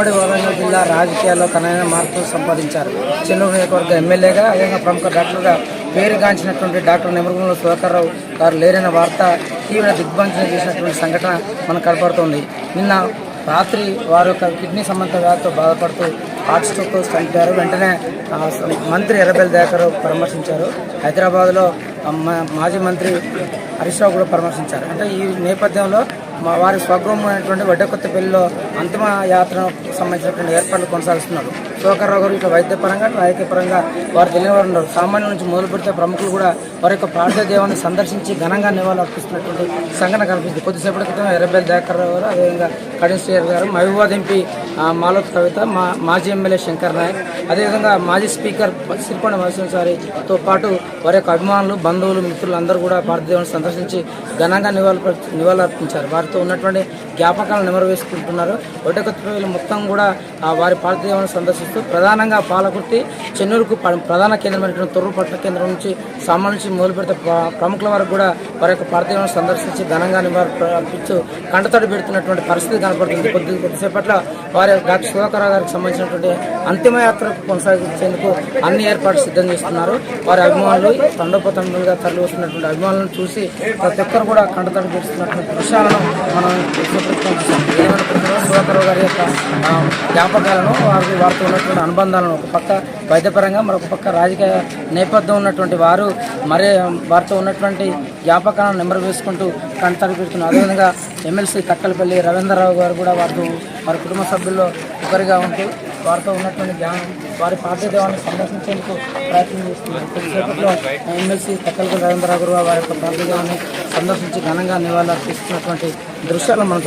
ఉమ్మడి వరంగల్ జిల్లా రాజకీయాల్లో తనైన మార్పులు సంపాదించారు. చిన్న నియోజకవర్గ ఎమ్మెల్యేగా అదేవిధంగా ప్రముఖ డాక్టర్గా పేరుగాంచినటువంటి డాక్టర్ నిమరుగుల సుధాకర్రావు గారు లేరన్న వార్త తీవ్ర దిగ్బంధన చేసినటువంటి సంఘటన మనకు కనపడుతోంది. నిన్న రాత్రి వారు యొక్క కిడ్నీ సంబంధ వ్యాధితో బాధపడుతూ హార్ట్ స్ట్రోక్తో చనిపోయారు వెంటనే మంత్రి ఎర్రబెల్ దయాకర్ పరామర్శించారు. హైదరాబాద్లో మా- మాజీ మంత్రి హరీష్ రావు కూడా పరామర్శించారు. అంటే ఈ నేపథ్యంలో మా వారి స్వగృహం అయినటువంటి వడ్డకొత్తపల్లిలో అంతిమ యాత్రకు సంబంధించినటువంటి ఏర్పాట్లు కొనసాగిస్తున్నారు. శోకర్రావు గారు ఇట్లా వైద్యపరంగా రాజకీయ పరంగా వారు తెలియని వారు ఉన్నారు. సామాన్యుల నుంచి మొదలు పెడితే ప్రముఖులు కూడా వారి యొక్క పార్థదేవాన్ని సందర్శించి ఘనంగా నివాళులు అర్పిస్తున్నటువంటి సంఘటన కనిపిస్తుంది. కొద్దిసేపటి క్రితం ఎర్రబెల్ దయాకర్ రావు గారు అదేవిధంగా కడియం గారు మహబూబాద్ ఎంపీ మాలోత్ కవిత మా మాజీ ఎమ్మెల్యే శంకర్ నాయక్ అదేవిధంగా మాజీ స్పీకర్ సిరికొండ మహేశ్వరసారితో పాటు వారి యొక్క అభిమానులు బంధువులు మిత్రులు అందరూ కూడా భారతదేవాన్ని సందర్శించి ఘనంగా నివాళులు నివాళులు అర్పించారు. వారితో ఉన్నటువంటి జ్ఞాపకాలను నెమరు వేసుకుంటున్నారు ఒడ్డకొత్తపల్లి మొత్తం కూడా వారి పార్థదేవాన్ని సందర్శిస్తూ ప్రధానంగా పాలకుర్తి చెన్నూరుకు ప- ప్రధాన కేంద్రమైనటువంటి తొర్రు పట్టణ కేంద్రం నుంచి సామాన్ నుంచి మొదలు పెడితే ప్రముఖుల వరకు కూడా వారి యొక్క పార్థివాన్ని సందర్శించి ఘనంగా నివారించు కంటతడి పెడుతున్నటువంటి పరిస్థితి కనపడుతుంది. కొద్ది కొద్దిసేపట్లో వారి డాక్టర్ సుధాకర్ గారికి సంబంధించినటువంటి అంతిమయాత్ర కొనసాగించేందుకు అన్ని ఏర్పాట్లు సిద్ధం చేస్తున్నారు. వారి అభిమానులు తండోపతండులుగా తరలి వస్తున్నటువంటి అభిమానులను చూసి ప్రతి ఒక్కరు కూడా కంటతడి పెడుతున్నటువంటి దృశ్యాలను మనం సుధాకర్ గారి యొక్క జ్ఞాపకాలను వారికి వారితో ఉన్నటువంటి అనుబంధాలను ఒక పక్క వైద్యపరంగా మరొక పక్క రాజకీయ నేపథ్యం ఉన్నటువంటి వారు మరే వారితో ఉన్నటువంటి జ్ఞాపకాలను నెంబర్ వేసుకుంటూ కంటతడి పెడుతున్నారు. అదేవిధంగా ఎమ్మెల్సీ తక్కలపల్లి రవీంద్రరావు గారు కూడా వారితో వారి కుటుంబ సభ్యుల్లో ఒకరిగా ఉంటూ వారితో ఉన్నటువంటి జ్ఞానం వారి పార్థదేవాన్ని సందర్శించేందుకు ప్రయత్నం చేస్తున్నారు. కొద్దిసేపట్లో ఎమ్మెల్సీ తక్కలపల్లి రవీంద్రరావు గారు వారి యొక్క పార్థదేవాన్ని సందర్శించి ఘనంగా నివాళులు అర్పిస్తున్నటువంటి దృశ్యాలు మనం